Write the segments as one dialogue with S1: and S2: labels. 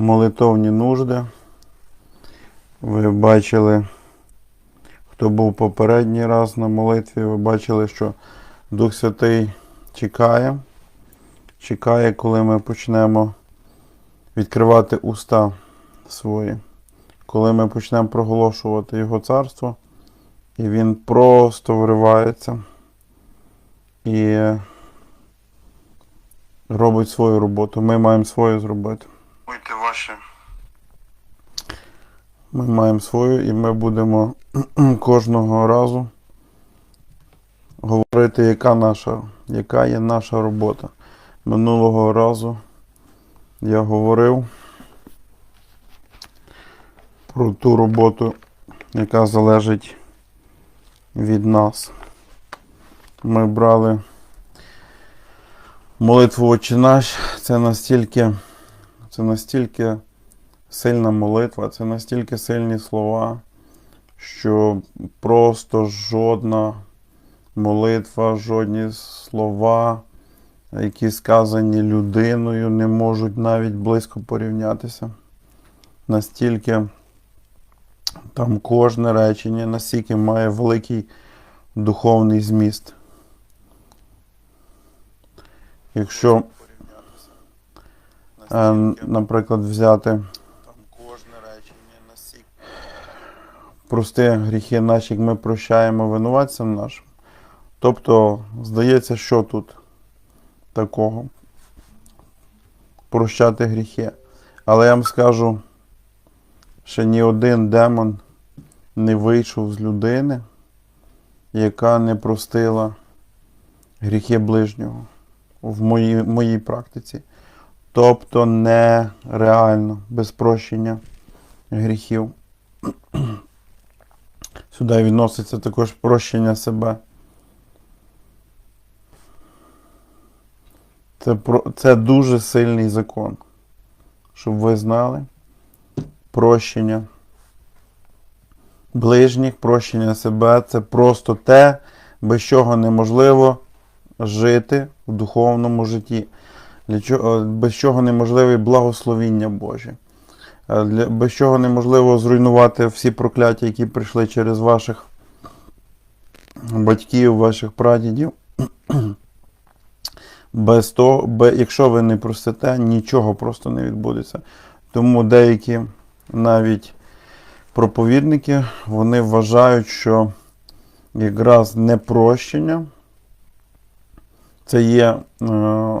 S1: молитовні нужди. Ви бачили, хто був попередній раз на молитві, ви бачили, що Дух Святий чекає. Чекає, коли ми почнемо відкривати уста свої, коли ми почнемо проголошувати Його царство, і Він просто вривається і робить свою роботу. Ми маємо свою зробити. Ваші. Ми маємо свою, і ми будемо кожного разу говорити, яка наша, яка є наша робота. Минулого разу я говорив про ту роботу, яка залежить від нас. Ми брали молитву «Отче наш. Це настільки, це настільки сильна молитва, це настільки сильні слова, що просто жодна молитва, жодні слова, які сказані людиною, не можуть навіть близько порівнятися. Настільки там кожне речення, настільки має великий духовний зміст. Якщо, наприклад, взяти прості гріхи наші, як ми прощаємо винуватцям нашим. Тобто, здається, що тут такого? Прощати гріхи. Але я вам скажу, що ні один демон не вийшов з людини, яка не простила гріхи ближнього в моїй, моїй практиці. Тобто нереально, без прощення гріхів. Сюди відноситься також прощення себе. Це, це дуже сильний закон. Щоб ви знали. Прощення ближніх, прощення себе це просто те, без чого неможливо жити в духовному житті. Для чого, без чого неможливе благословіння Боже. Е, Для, без чого неможливо зруйнувати всі прокляття, які прийшли через ваших батьків, ваших прадідів. Без того, бе- якщо ви не простите, нічого просто не відбудеться. Тому деякі навіть проповідники вони вважають, що якраз непрощення це є е,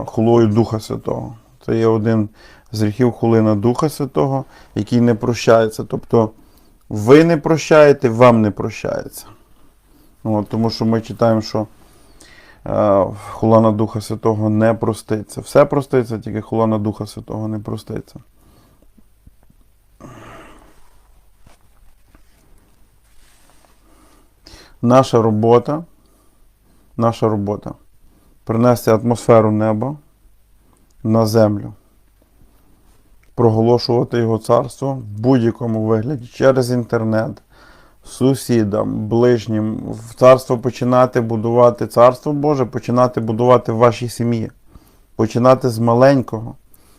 S1: хулою Духа Святого. Це є один з гріхів хулина Духа Святого, який не прощається. Тобто ви не прощаєте, вам не прощається. От, тому що ми читаємо, що е, хулана Духа Святого не проститься. Все проститься, тільки хулана Духа Святого не проститься. Наша робота, наша робота принести атмосферу неба на землю, проголошувати його царство в будь-якому вигляді через інтернет, сусідам, ближнім, в царство починати будувати царство Боже, починати будувати в вашій сім'ї, починати з маленького.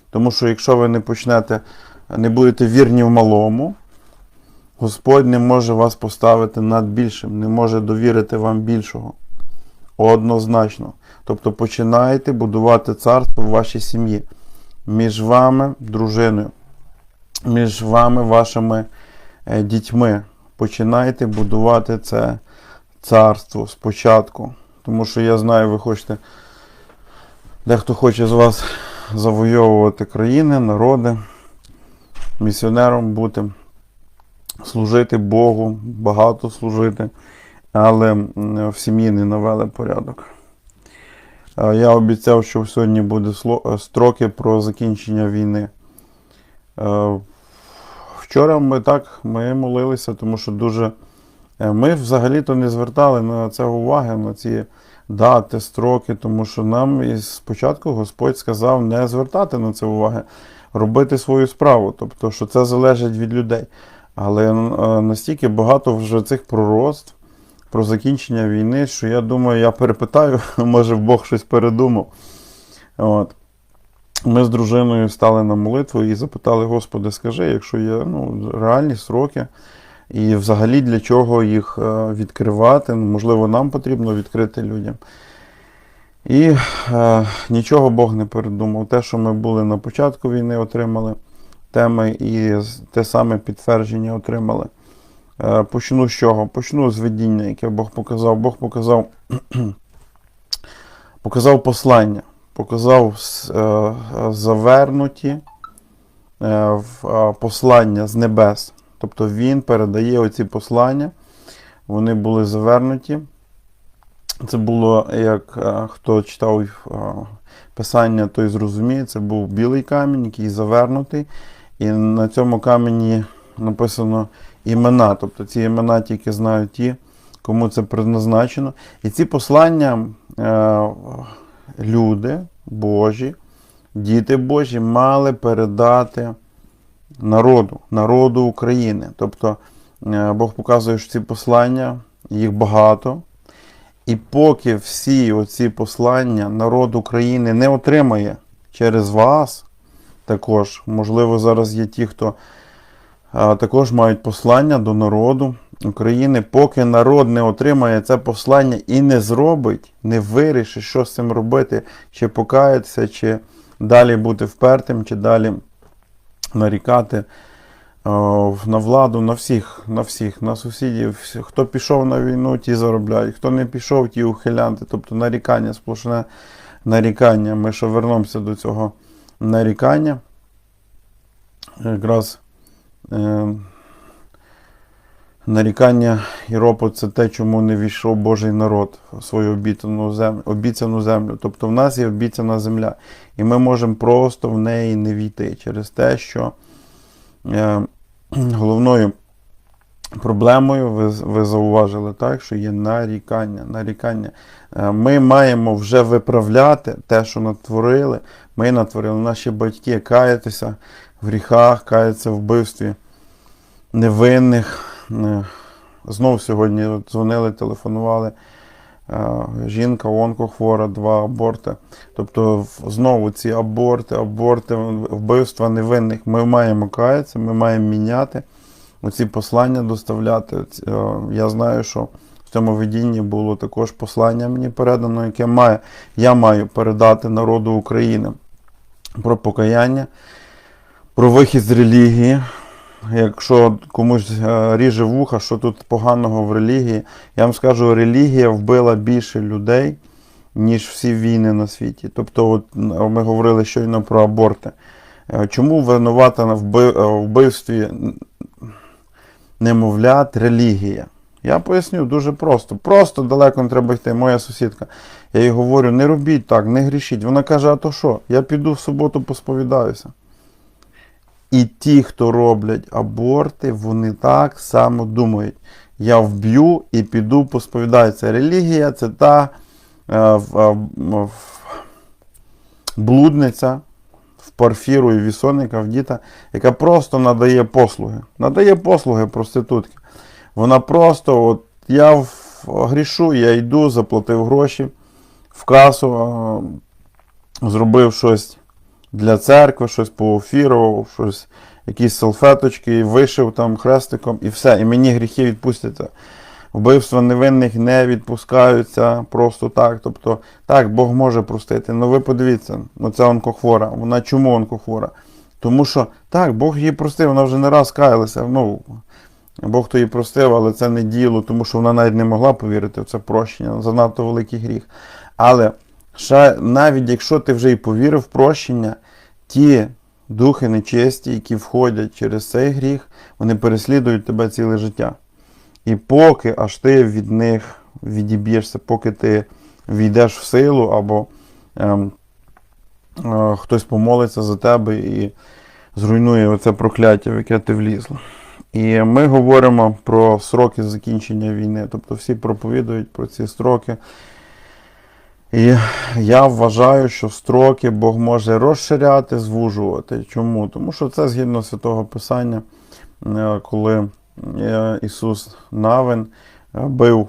S1: Тому що якщо ви не почнете, не будете вірні в малому, Господь не може вас поставити над більшим, не може довірити вам більшого. Однозначно. Тобто починайте будувати царство в вашій сім'ї. Між вами, дружиною, між вами, вашими е, дітьми. Починайте будувати це царство спочатку. Тому що я знаю, ви хочете, дехто хоче з вас завойовувати країни, народи, місіонером бути, служити Богу, багато служити, але в сім'ї не навели порядок. Я обіцяв, що сьогодні буде е, строки про закінчення війни. Е, Вчора ми так ми молилися, тому що дуже. е, Ми взагалі-то не звертали на це уваги, на ці дати, строки, тому що нам із спочатку Господь сказав не звертати на це уваги, робити свою справу, тобто, що це залежить від людей. Але настільки багато вже цих пророцтв про закінчення війни, що я думаю, я перепитаю, може Бог щось передумав. От. ми з дружиною стали на молитву і запитали, Господи, скажи, якщо є ну, реальні сроки, і взагалі для чого їх е, відкривати? Ну, Можливо, нам потрібно відкрити людям. І е, нічого Бог не передумав. Те, що ми були на початку війни, отримали теми і те саме підтвердження отримали. Е, почну з чого? Почну з видіння, яке Бог показав. Бог показав, показав послання, показав е, завернуті е, в, послання з небес. Тобто він передає оці послання, вони були завернуті. Це було, як хто читав писання, той зрозуміє, це був білий камінь, який завернутий. І на цьому камені написано імена. Тобто ці імена тільки знають ті, кому це предназначено. І ці послання е, люди Божі, діти Божі мали передати народу, народу України. Тобто е, Бог показує, що ці послання, їх багато. І поки всі оці послання народ України не отримає через вас, також, можливо, зараз є ті, хто також мають послання до народу України, поки народ не отримає це послання і не зробить, не вирішить, що з цим робити, чи покаятися, чи далі бути впертим, чи далі нарікати на владу, на всіх, на всіх, на сусідів. Хто пішов на війну, ті заробляють, хто не пішов, ті ухилянти. Тобто нарікання, сплошне нарікання. Ми ще вернемося до цього нарікання. Якраз нарікання і ропот це те, чому не війшов Божий народ в свою обіцяну землю, обіцяну землю. Тобто в нас є обіцяна земля, і ми можемо просто в неї не війти через те, що е, головною проблемою ви, ви зауважили так, що є нарікання. нарікання. Е, Ми маємо вже виправляти те, що натворили. Ми натворили наші батьки каятися в гріхах, каяться в вбивстві невинних. Е, Знов сьогодні дзвонили, телефонували. е, Жінка онкохвора, два аборти. Тобто знову ці аборти, аборти, вбивства невинних. Ми маємо каятися, ми маємо міняти оці послання доставляти. Е, Я знаю, що в цьому видінні було також послання мені передано, яке має, я маю передати народу України про покаяння, про вихід з релігії. Якщо комусь е, ріже вуха, що тут поганого в релігії, я вам скажу, релігія вбила більше людей, ніж всі війни на світі. Тобто, от ми говорили щойно про аборти. Е, Чому винувата на е, вбивстві немовлят релігія? Я поясню дуже просто. Просто далеко не треба йти. Моя сусідка. Я їй говорю, не робіть так, не грішіть. Вона каже, а то що? Я піду в суботу посповідаюся. І ті, хто роблять аборти, вони так само думають. Я вб'ю і піду посповідаюся. Релігія це та е, в- е, в- блудниця в парфіру і вісоника, в діта, яка просто надає послуги. Надає послуги проститутки. Вона просто, от я грішу, я йду, заплатив гроші в касу, е, зробив щось для церкви, щось поофірував, щось, якісь салфеточки, вишив там хрестиком і все. І мені гріхи відпустяться. Вбивства невинних не відпускаються просто так. Тобто, так, Бог може простити. Ну ви подивіться, оця онкохвора. Вона чому онкохвора? Тому що так, Бог її простив, вона вже не раз каялася. Ну, Бог то її простив, але це не діло, тому що вона навіть не могла повірити в це прощення, занадто великий гріх. Але ще, навіть якщо ти вже і повірив в прощення, ті духи нечесті, які входять через цей гріх, вони переслідують тебе ціле життя. І поки аж ти від них відіб'єшся, поки ти війдеш в силу, або ем, е, хтось помолиться за тебе і зруйнує оце прокляття, в яке ти влізла. І ми говоримо про сроки закінчення війни. Тобто всі проповідують про ці строки. І я вважаю, що строки Бог може розширяти, звужувати. Чому? Тому що це згідно святого Писання, е, коли е, Ісус Навин е, бив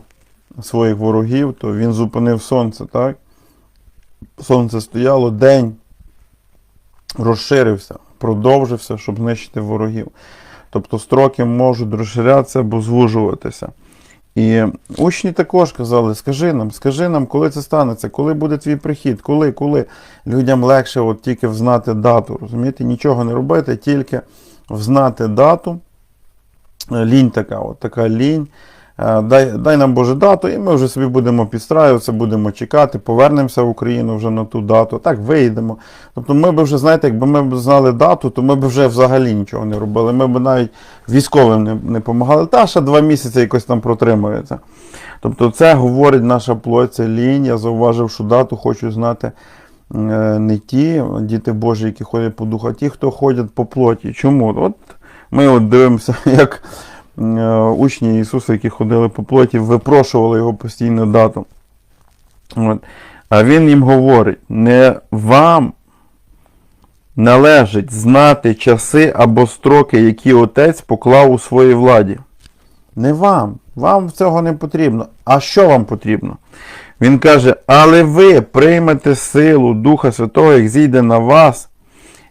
S1: своїх ворогів, то Він зупинив сонце, так? Сонце стояло день, розширився, продовжився, щоб знищити ворогів. Тобто строки можуть розширятися або звужуватися. І учні також казали: скажи нам, скажи нам, коли це станеться, коли буде твій прихід, коли, коли. Людям легше от тільки взнати дату. Розумієте, нічого не робити, тільки взнати дату. Лінь така, от така лінь. Е, Дай, дай нам Боже дату, і ми вже собі будемо підстраюватися, будемо чекати, повернемося в Україну вже на ту дату. Так, вийдемо. Тобто ми б вже, знаєте, якби ми б знали дату, то ми б вже взагалі нічого не робили. Ми б навіть військовим не, не допомагали. Та ще два місяці якось там протримується. Тобто це говорить наша плоть, це лінь. Я зауважив, що дату хочу знати е, не ті діти Божі, які ходять по духу, а ті, хто ходять по плоті. Чому? От ми от дивимося, як учні Ісуса, які ходили по плоті, випрошували його постійно дату. От. А він їм говорить: не вам належить знати часи або строки, які отець поклав у своїй владі. Не вам. Вам цього не потрібно. А що вам потрібно? Він каже: але ви приймете силу Духа Святого, як зійде на вас,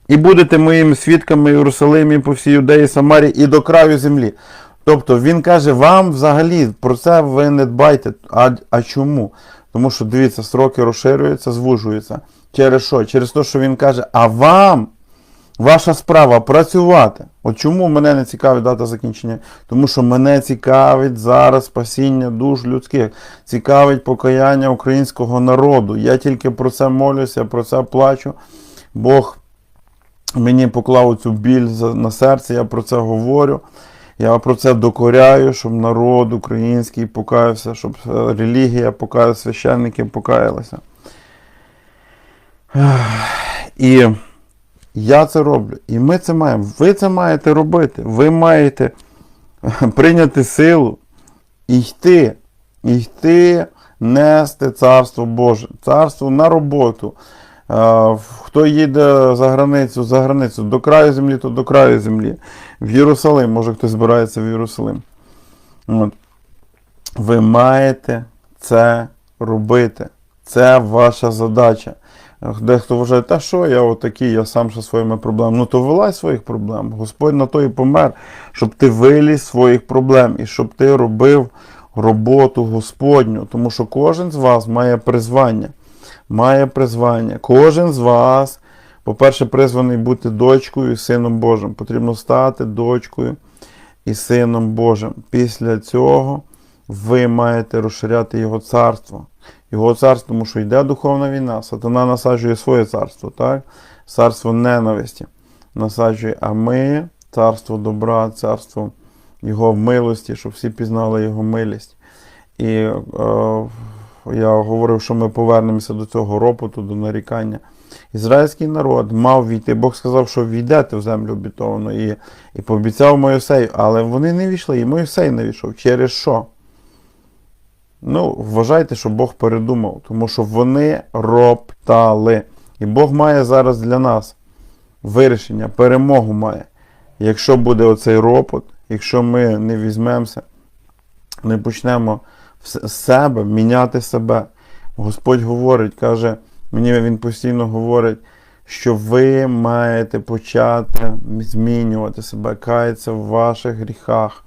S1: і будете моїми свідками Єрусалимі по всій Юдеї, Самарії і до краю землі. Тобто він каже, вам взагалі про це ви не дбайте. А, а чому? Тому що дивіться, строки розширюються, звужуються. Через що? Через те, що він каже, а вам ваша справа працювати. От чому мене не цікавить дата закінчення? Тому що мене цікавить зараз спасіння душ людських, цікавить покаяння українського народу. Я тільки про це молюся, про це плачу. Бог мені поклав цю біль на серце, я про це говорю. Я про це докоряю, щоб народ український покаявся, щоб е, релігія покаялася, священники покаялися. І я це роблю. І ми це маємо. Ви це маєте робити. Ви маєте прийняти силу і йти. І йти нести Царство Боже. Царство на роботу. Хто їде за границю, за границю, до краю землі, то до краю землі. В Єрусалим, може хтось збирається в Єрусалим. От. Ви маєте це робити. Це ваша задача. Дехто вважає, та що я отакий, я сам ще своїми проблемами. Ну то вилазь своїх проблем. Господь на то і помер, щоб ти виліз своїх проблем і щоб ти робив роботу Господню. Тому що кожен з вас має призвання. Має призвання. Кожен з вас, по-перше, призваний бути дочкою і сином Божим. Потрібно стати дочкою і сином Божим. Після цього ви маєте розширяти Його царство. Його царство, тому що йде духовна війна. Сатана насаджує своє царство, так? Царство ненависті насаджує, а ми царство добра, царство Його милості, щоб всі пізнали Його милість. І е, я говорив, що ми повернемося до цього ропоту, до нарікання. Ізраїльський народ мав війти. Бог сказав, що війдете в землю обітовану і, і пообіцяв Моїсею, але вони не війшли, і Моїсей не війшов. Через що? Ну, вважайте, що Бог передумав, тому що вони роптали. І Бог має зараз для нас вирішення, перемогу має. Якщо буде оцей ропот, якщо ми не візьмемося, не почнемо себе міняти себе. Господь говорить, каже, мені він постійно говорить, що ви маєте почати змінювати себе, каятися в ваших гріхах,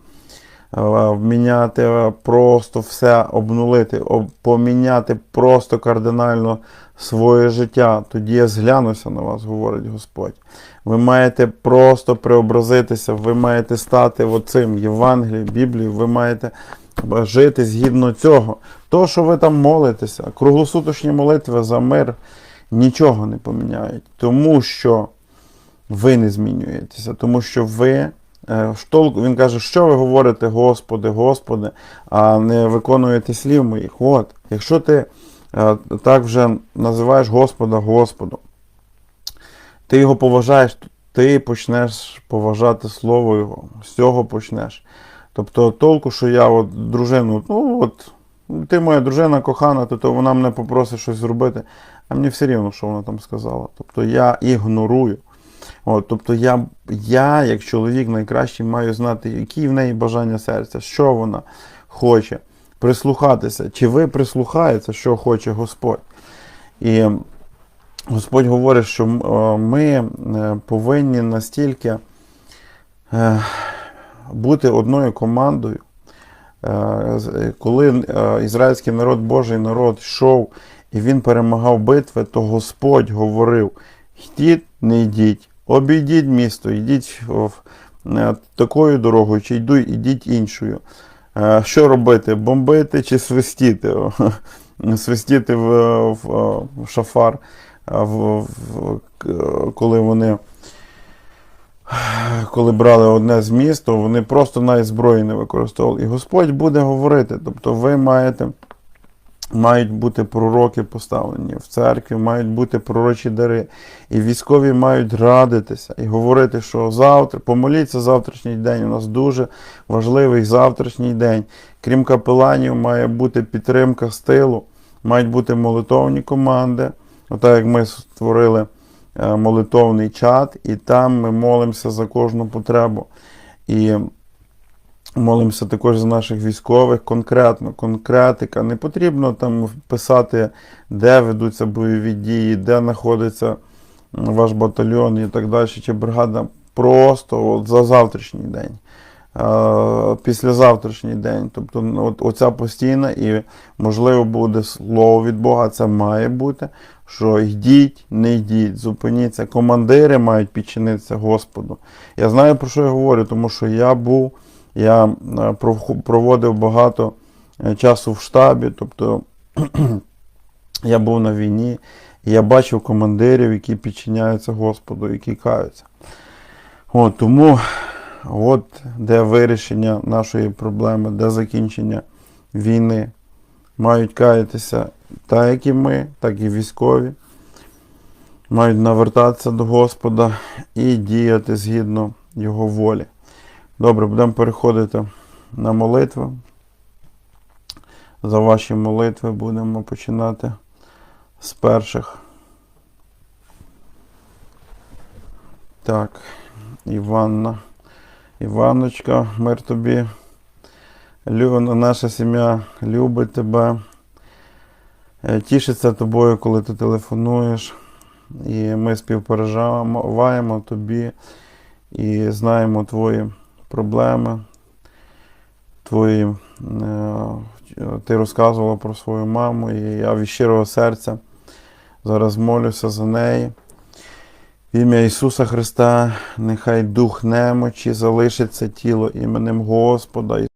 S1: е, міняти е, просто все, обнулити, поміняти просто кардинально своє життя. Тоді я зглянуся на вас, говорить Господь. Ви маєте просто преобразитися, ви маєте стати оцим Євангелієм, Біблією, ви маєте жити згідно цього. То, що ви там молитеся, круглосуточні молитви за мир нічого не поміняють, тому що ви не змінюєтеся, тому що ви. е, штолку- Він каже, що ви говорите, Господи, Господи, а не виконуєте слів моїх. От, якщо ти е, так вже називаєш Господа Господом, ти його поважаєш, ти почнеш поважати Слово Його. З цього почнеш. Тобто толку, що я от дружину, ну от, ти моя дружина кохана, то, то вона мене попросить щось зробити, а мені все рівно, що вона там сказала. Тобто я ігнорую. От, тобто я, я, як чоловік найкращий, маю знати, які в неї бажання серця, що вона хоче, прислухатися, чи ви прислухаєтеся, що хоче Господь. І Господь говорить, що е, ми е, повинні настільки е, бути одною командою. Е, е, Коли е, ізраїльський народ, Божий народ йшов і він перемагав битви, то Господь говорив: йдіть, не йдіть, обійдіть місто, йдіть такою дорогою, чи йду, йдіть іншою. Що робити? Бомбити чи свистіти? Свистіти в, шафар, коли вони коли брали одне з міст, то вони просто навіть зброї не використовували. І Господь буде говорити. Тобто ви маєте, мають бути пророки поставлені в церкві, мають бути пророчі дари. І військові мають радитися і говорити, що завтра, помоліться завтрашній день. У нас дуже важливий завтрашній день. Крім капеланів, має бути підтримка з тилу, мають бути молитовні команди. Отак як ми створили молитовний чат, і там ми молимося за кожну потребу. І молимося також за наших військових конкретно, конкретика. Не потрібно там писати, де ведуться бойові дії, де знаходиться ваш батальйон і так далі, чи бригада. Просто от за завтрашній день. Е, Післязавтрашній день. Тобто ну, от, оця постійна і можливо буде слово від Бога, це має бути що йдіть, не йдіть, зупиніться. Командири мають підчинитися Господу. Я знаю, про що я говорю, тому що я був, я е, проводив багато е, часу в штабі, тобто я був на війні, і я бачив командирів, які підчиняються Господу, які каються. От, тому от де вирішення нашої проблеми, де закінчення війни. Мають каятися так, як і ми, так і військові. Мають навертатися до Господа і діяти згідно Його волі. Добре, будемо переходити на молитви. За ваші молитви будемо починати з перших. Так, Іванна. Іваночка, мир тобі. Лю- Наша сім'я любить тебе. Е, Тішиться тобою, коли ти телефонуєш. І ми співпереживаємо тобі і знаємо твої проблеми. Твої, е, ти розказувала про свою маму, і я від щирого серця зараз молюся за неї. В ім'я Ісуса Христа, нехай дух немочі залишиться тіло іменем Господа.